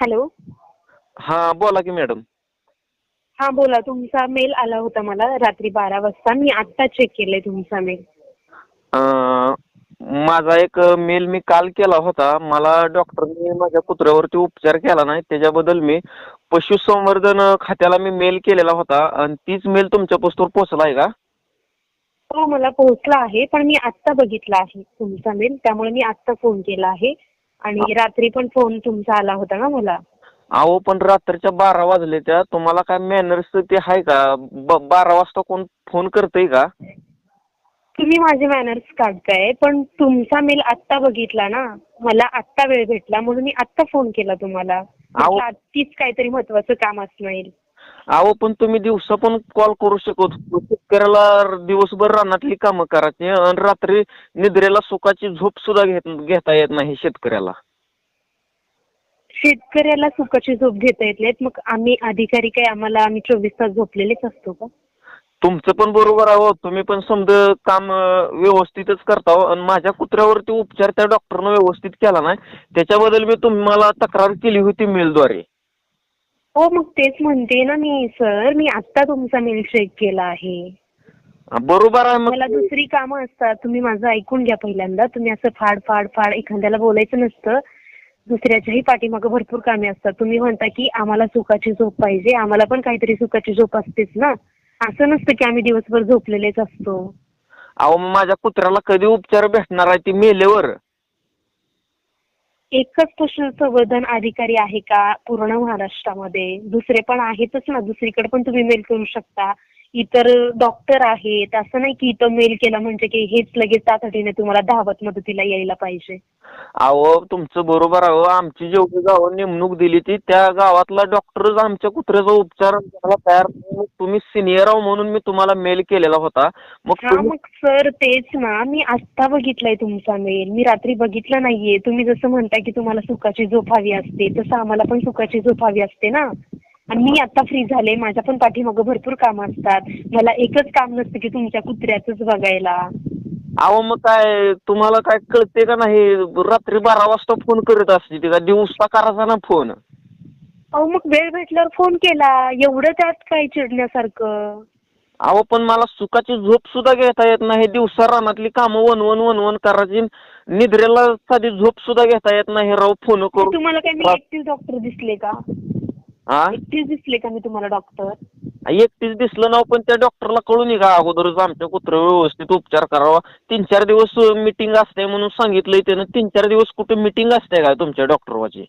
Hello. हा बोला की मॅडम. हा बोला. तुमचा मेल आला होता मला रात्री बारा वाजता. मी आत्ता चेक केलाय तुमचा मेल. अं, माझा एक मेल मी काल केला होता. मला डॉक्टरने माझ्या कुत्र्यावरती उपचार केला नाही. त्याच्याबद्दल मी पशुसंवर्धन खात्याला मी मेल केलेला होता. आणि तीच मेल तुमच्या पोस्टवर पोहोचला आहे का? हो मला पोहोचला आहे. पण मी आत्ता बघितला आहे तुमचा मेल. त्यामुळे मी आत्ता फोन केला आहे. आणि रात्री पण फोन तुमचा आला होता ना मला? अहो पण रात्रीच्या बारा वाजले त्या. तुम्हाला काय मॅनर्स ते आहे का? ब- बारा वाजता कोण फोन करतंय का? तुम्ही माझे मॅनर्स काढताय पण तुमचा मेल आत्ता बघितला ना? मला आत्ता वेळ भेटला म्हणून मी आत्ता फोन केला तुम्हाला. म्हटलं तीच काहीतरी महत्वाचं काम असणार. अहो पण तुम्ही दिवसा पण कॉल करू शकत. शेतकऱ्याला दिवसभर रानातली कामं करायची आणि रात्री निद्रेला सुखाची झोप सुद्धा घेत घेता येत नाही शेतकऱ्याला शेतकऱ्याला सुखाची झोप घेता येत नाहीत मग आम्ही अधिकारी काय आम्हाला आम्ही चोवीस तास झोपलेलेच असतो का तुमचं पण बरोबर आहे. तुम्ही पण समजा काम अं, व्यवस्थितच करता हो. आणि माझ्या कुत्र्यावरती उपचार त्या डॉक्टरनं व्यवस्थित केला नाही त्याच्याबद्दल मी तुम्हाला तक्रार केली होती मेलद्वारे हो मग तेच म्हणते ना मी सर मी आत्ता तुमचा मेल चेक केला आहे. बरोबर आहे मला मग दुसरी कामं असतात तुम्ही माझं ऐकून घ्या पहिल्यांदा. तुम्ही असं फाड फाड फाड एखाद्याला बोलायचं नसतं. दुसऱ्याच्याही पाठीमागं भरपूर कामे असतात. तुम्ही म्हणता की आम्हाला सुखाची झोप पाहिजे आम्हाला पण काहीतरी सुखाची झोप असतेच ना. असं नसतं की आम्ही दिवसभर झोपलेलेच असतो. अहो मग माझ्या कुत्र्याला कधी उपचार भेटणार आहे ती मेलेवर एकच पशुसंवर्धन अधिकारी आहे का पूर्ण महाराष्ट्रामध्ये? दुसरे पण आहेतच ना. दुसरीकडे पण तुम्ही मेल करू शकता. इतर डॉक्टर आहेत. असं नाही की इथं मेल केला म्हणजे की हेच लगेच तातडीने तुम्हाला धावत मदतीला यायला पाहिजे. अहो तुमचं बरोबर आहे हो. आमची जेवढी गावं नेमणूक दिली ती त्या गावातला डॉक्टरच आमच्या कुत्र्याचा उपचार करायला तयार नाही. मग तुम्ही सिनियर आहो म्हणून मी तुम्हाला मेल केलेला होता. मग हा तुम्ही मग सर तेच ना. मी आत्ता बघितलाय तुमचा मेल मी रात्री बघितला नाहीये. तुम्ही जसं म्हणताय की तुम्हाला सुखाची झोप हवी असते तसं आम्हाला पण सुखाची झोप हवी असते ना. आणि मी आता फ्री झाले. माझ्या पण पाठीमागं भरपूर कामं असतात. मला एकच काम नसतं की तुमच्या कुत्र्याचंच बघायला. अहो मग काय तुम्हाला काय कळते का नाही? रात्री बारा वाजता फोन करत असते ती का? दिवसा करायचा ना फोन अहो मग वेळ भेटल्यावर फोन केला. एवढं त्यात काय चिडण्यासारखं? अहो पण मला सुखाची झोप सुद्धा घेता येत नाही. दिवसा रानातली कामं वनवन वनवन करायची. निद्रेला साधी झोप सुद्धा घेता येत नाही राव फोन करून. तुम्हाला काय मी एकटीच डॉक्टर दिसले का? हा एकटीच दिसले का मी तुम्हाला डॉक्टर एकटीच दिसलं नाव पण त्या डॉक्टरला कळून का अगोदरच आमच्या कुत्र व्यवस्थित उपचार करावा. तीन चार दिवस मिटिंग असते म्हणून सांगितलंय त्यानं. तीन चार दिवस कुठे मिटिंग असते का तुमच्या डॉक्टरवाची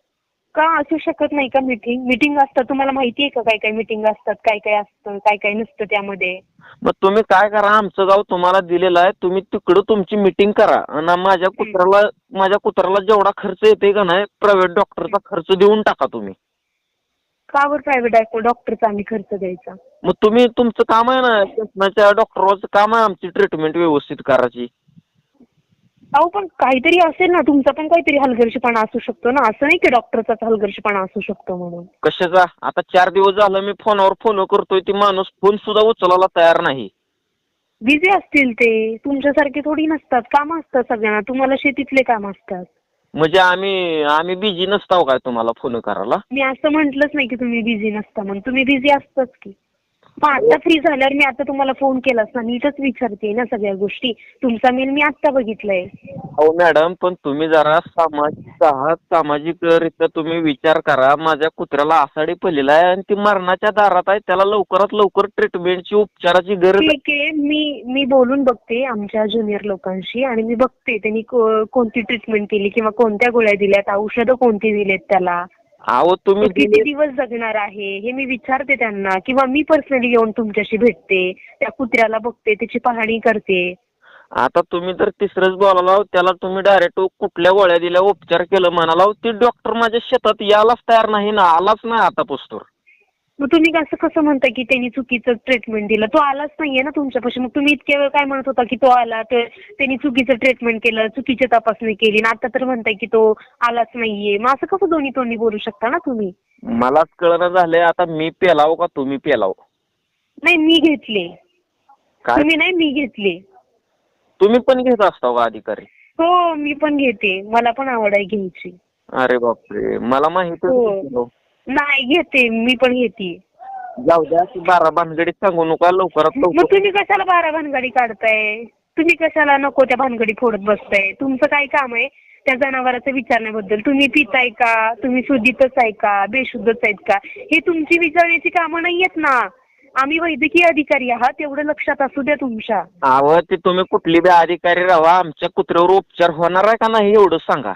का असू शकत नाही का मीटिंग मीटिंग असतात तुम्हाला माहिती आहे का काय काय मीटिंग असतात काय काय असतं काय काय नसतं त्यामध्ये? मग तुम्ही काय करा आमचं गाव तुम्हाला दिलेलं आहे तुम्ही तिकडं तुमची मिटिंग करा. आणि माझ्या कुत्र्याला माझ्या कुत्र्याला जेवढा खर्च येते का नाही प्रायव्हेट डॉक्टरचा खर्च देऊन टाका तुम्ही. का बरं प्रायव्हेट डॉक्टरचा आम्ही खर्च द्यायचा. मग तुम्ही तुमचं काम आहे ना शासनाच्या डॉक्टरचं काम आहे आमची ट्रीटमेंट व्यवस्थित करायची. अहो पण काहीतरी असेल ना तुमचा पण काहीतरी हलगर्जीपणा असू शकतो ना. असं नाही की डॉक्टरचाच हलगर्जीपणा असू शकतो म्हणून. कशाचा? आता चार दिवस झालं मी फोनवर फोन करतोय ती माणूस फोन सुद्धा उचलायला तयार नाही. बिझी असतील ते. तुमच्यासारखे थोडी नसतात. कामं असतात सगळ्यांना. तुम्हाला शेतीतले काम असतात. म्हणजे आम्ही आम्ही बिझी नसताव काय तुम्हाला फोन करायला? मी असं म्हटलंच नाही की तुम्ही बिझी नसता म्हणून तुम्ही बिझी असताच की. मग आता फ्री झाल्यावर मी आता तुम्हाला फोन केलाच ना नीटच विचारते ना सगळ्या गोष्टी. तुमचा मेल मी आत्ता बघितलाय. हो मॅडम पण तुम्ही जरा सामाजिक आहात सामाजिकरित्या तुम्ही विचार करा. माझ्या कुत्र्याला आसाडी पडलेला आहे आणि ती मरणाच्या दारात आहे. त्याला लवकरात लवकर ट्रीटमेंटची उपचाराची गरज आहे. ठीक आहे. मी मी बोलून बघते आमच्या ज्युनियर लोकांशी आणि मी बघते त्यांनी को- कोणती ट्रीटमेंट केली किंवा कोणत्या गोळ्या दिल्यात औषधं कोणती दिलेत त्याला. अहो तुम्ही किती दिले- दिवस जगणार आहे हे मी विचारते त्यांना. किंवा मी पर्सनली येऊन तुमच्याशी भेटते त्या कुत्र्याला बघते त्याची पाहणी करते. आता तुम्ही तर तिसरंच बोलाला त्याला तुम्ही डायरेक्ट कुठल्या गोळ्या दिल्या उपचार केलं म्हणाला ती डॉक्टर माझ्या शेतात यायलाच तयार नाही ना आलाच नाही आता पोस्टवर मग तुम्ही असं कसं म्हणता की त्यांनी चुकीचं ट्रीटमेंट दिलं? तो आलाच नाहीये ना तुमच्यापाशी. मग तुम्ही इतक्या वेळ काय म्हणत होता की तो आला तर त्यांनी चुकीचं ट्रीटमेंट केलं चुकीची तपासणी केली आणि आता तर म्हणताय की तो आलाच नाहीये? मग असं कसं दोन्ही तोंडी बोलू शकता ना तुम्ही? मलाच कळणं झालंय. आता मी पेलाव का तुम्ही पेलाव? नाही मी घेतले. काय? तुम्ही नाही मी घेतले. तुम्ही पण घेत असता का अधिकारी? हो मी पण घेते. मला पण आवड आहे घ्यायची. अरे बापरे. मला माहिती हो. नाही घेते. मी पण घेते. जाऊ द्या ती बारा भानगडीत सांगू नका. लवकरात मग लवकर. तुम्ही कशाला बारा भानगडी काढताय? तुम्ही कशाला नको त्या भानगडी फोडत बसताय? तुमचं काय काम आहे? त्या जनावराचं विचारण्याबद्दल. तुम्ही पिताय का? तुम्ही शुद्धीतच आहे का? बेशुद्धच आहेत का? हे तुमची विचारण्याची कामं नाही आहेत ना. आम्ही वैद्यकीय अधिकारी आहात. एवढं लक्षात असू द्या तुमच्या. अहो ते तुम्ही कुठली बी अधिकारी राहा. आमच्या कुत्र्यावर उपचार होणार आहे का नाही एवढं सांगा.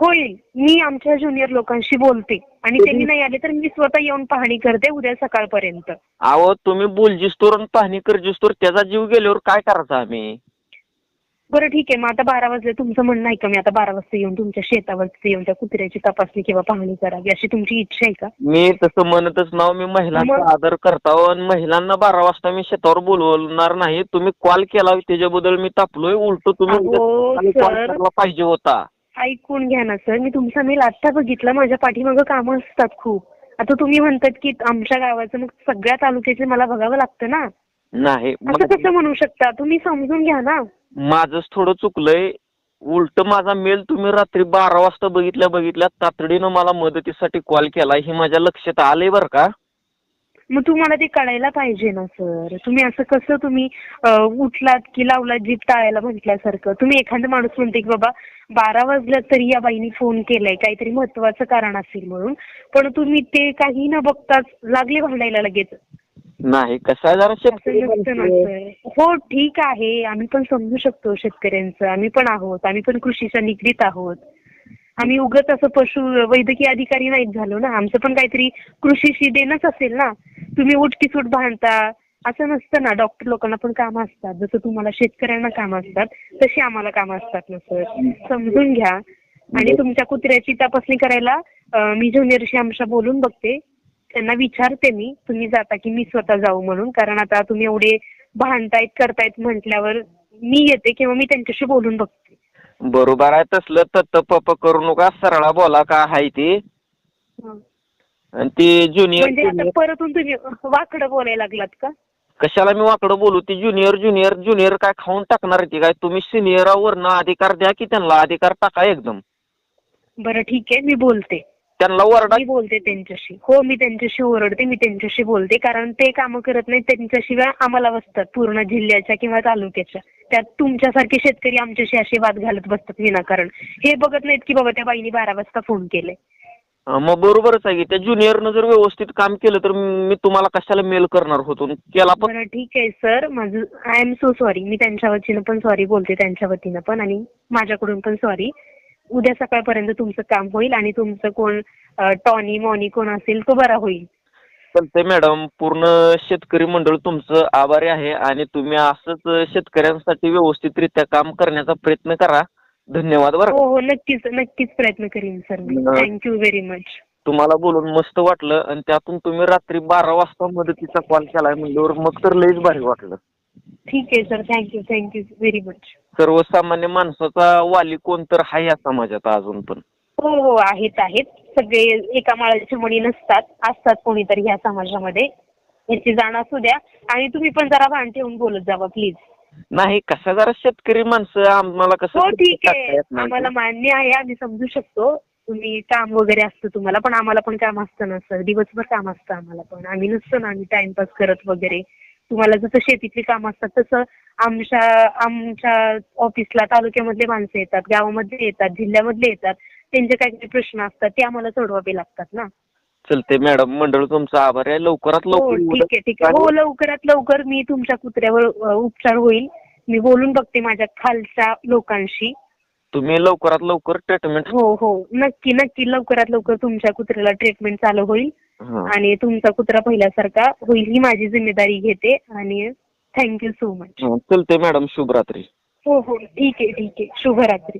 होईल. मी आमच्या ज्युनियर लोकांशी बोलते. आणि त्यांनी नाही आले तर मी स्वतः येऊन पाहणी करते उद्या सकाळपर्यंत. अहो तुम्ही बोलजिस्तोर आणि पाहणी करजिस्तोर त्याचा जीव गेल्यावर काय करायचं आम्ही? बरं ठीक आहे मग आता बारा वाजले तुमचं म्हणणं आहे का मी आता बारा वाजता येऊन तुमच्या शेतावरती येऊन त्या कुत्र्याची तपासणी किंवा पाहणी करावी अशी तुमची इच्छा आहे का? मी तसं म्हणतच नाव मी महिलांचा मग? आदर करताव आणि महिलांना बारा वाजता मी शेतावर बोलवणार नाही. तुम्ही कॉल केला त्याच्याबद्दल मी तापलोय उलट तुम्ही अहो, कॉल सर. करायला पाहिजे होता. ऐकून घ्या ना सर. मी तुमचा मेल आत्ता बघितला. माझ्या पाठीमागं कामं असतात खूप. आता तुम्ही म्हणतात की आमच्या गावाचं मग सगळ्या तालुक्याचे मला बघावं लागतं ना? नाही असं मग कसं म्हणू शकता? तुम्ही समजून घ्या ना. माझंच थोडं चुकलंय. उलट माझा मेल तुम्ही रात्री बारा वाजता बघितल्या बघितल्या तातडीनं मला मदतीसाठी कॉल केला हे माझ्या लक्षात आलंय बरं का? मग तुम्हाला ते कळायला पाहिजे ना सर. तुम्ही असं कसं तुम्ही उठलात की लावलात जीप टाळायला म्हटल्यासारखं? तुम्ही एखादा माणूस म्हणते की बाबा बारा वाजल्या तरी या बाईनी फोन केलाय काहीतरी महत्वाचं कारण असेल म्हणून. पण तुम्ही ते काही न बघताच लागले भांडायला लगेच. नाही कसं जरा शेतकरी हो ठीक आहे. आम्ही पण समजू शकतो शेतकऱ्यांचं. आम्ही पण आहोत. आम्ही पण कृषीच्या निगडीत आहोत. आम्ही उगत असं पशु वैद्यकीय अधिकारी नाहीत झालो ना. आमचं पण काहीतरी कृषीशी देणंच असेल ना. तुम्ही उठकीसूट भांडता असं नसतं ना डॉक्टर लोकांना पण कामं असतात. जसं तुम्हाला शेतकऱ्यांना कामं असतात तशी आम्हाला कामं असतात ना सर समजून घ्या. आणि तुमच्या कुत्र्याची तपासणी करायला मी ज्युनियरशी आमच्या बोलून बघते. त्यांना विचारते मी तुम्ही जाता की मी स्वतः जाऊ म्हणून. कारण आता तुम्ही एवढे भांडतायत करतायत म्हटल्यावर मी येते किंवा मी त्यांच्याशी बोलून बघते. बरोबर आहे तसलं तत्त पप करू नका सरळा बोला का हाय ती. आणि ती ज्युनियर म्हणजे आता परतून तुम्ही वाकडं बोलायला लागलात का? कशाला मी वाकडं बोलू? ती ज्युनियर ज्युनियर ज्युनियर काय खाऊन टाकणार आहे ती? काय तुम्ही सिनियरावरनं अधिकार द्या की त्यांना? अधिकार टाका एकदम. बरं ठीक आहे मी बोलते. त्यांना वरडा मी बोलते त्यांच्याशी. हो मी त्यांच्याशी ओरडते मी त्यांच्याशी बोलते कारण ते कामं करत नाहीत. त्यांच्याशिवाय आम्हाला बसतात पूर्ण जिल्ह्याच्या किंवा तालुक्याच्या. त्यात तुमच्यासारखे शेतकरी आमच्याशी असे वाद घालत बसतात विनाकारण. हे बघत नाहीत की बाबा त्या बाईने बारा वाजता फोन केले अं, मग बरोबरच आहे की. त्या ज्युनियरनं जर व्यवस्थित काम केलं तर मी तुम्हाला कशाला मेल करणार होतो? केला पण बरं ठीक आहे सर माझं आय एम सो सॉरी मी त्यांच्या वतीनं पण सॉरी बोलते त्यांच्या वतीनं पण. आणि माझ्याकडून पण सॉरी उद्या सकाळपर्यंत तुमचं काम होईल आणि तुमचं कोण अं, टॉनी मॉनी कोण असेल तो बरा होईल. चालतंय मॅडम पूर्ण शेतकरी मंडळ तुमचं आभारी आहे. आणि तुम्ही असंच शेतकऱ्यांसाठी व्यवस्थितरित्या काम करण्याचा प्रयत्न करा. धन्यवाद बरं. हो हो नक्कीच नक्कीच प्रयत्न करीन सर मी. थँक्यू व्हेरी मच तुम्हाला बोलून मस्त वाटलं आणि त्यातून तुम्ही रात्री बारा वाजता मदतीचा कॉल केलाय म्हणल्यावर मग तर लईच भारी वाटलं. ठीक आहे sir. Thank you thank you very much सर्वसामान्य माणसाचा वाली कोण तर आहे या समाजात अजून पण. हो हो आहेत आहेत. सगळे एका माळाची मणी नसतात असतात कोणीतरी ह्या समाजामध्ये. याची जाण असू द्या. आणि तुम्ही पण जरा भान ठेवून बोलत जावा प्लीज नाही कशा जरा शेतकरी माणसं? आम्हाला कसं हो ठीक टाकता आहे नाही. आम्हाला मान्य आहे आम्ही समजू शकतो. तुम्ही काम वगैरे असतं तुम्हाला पण आम्हाला पण काम असतं ना सर. दिवसभर काम असतं आम्हाला पण. आम्ही नसतो ना आम्ही टाइमपास करत वगैरे. तुम्हाला जसं शेतीतली कामं असतात तसं आमच्या आमच्या ऑफिसला तालुक्यामधले माणसं येतात गावामधले येतात जिल्ह्यामधले येतात. त्यांचे काही काही प्रश्न असतात ते आम्हाला सोडवावे लागतात ना. चलते मॅडम मंडळ तुमचा आभार आहे. लवकरात हो लवकर ठीक आहे ठीक आहे. हो लवकरात लवकर मी तुमच्या कुत्र्यावर अ, उपचार होईल. मी बोलून बघते माझ्या खालच्या लोकांशी. तुम्ही लवकरात लवकर ट्रीटमेंट हो हो. नक्की नक्की लवकरात लवकर तुमच्या कुत्र्याला ट्रीटमेंट चालू होईल. आणि तुमचा कुत्रा पहिल्यासारखा होईल ही माझी जिम्मेदारी घेते. आणि थँक्यू सो मच चलते मॅडम. शुभरात्री. हो हो. ठीक आहे ठीक आहे. शुभरात्री.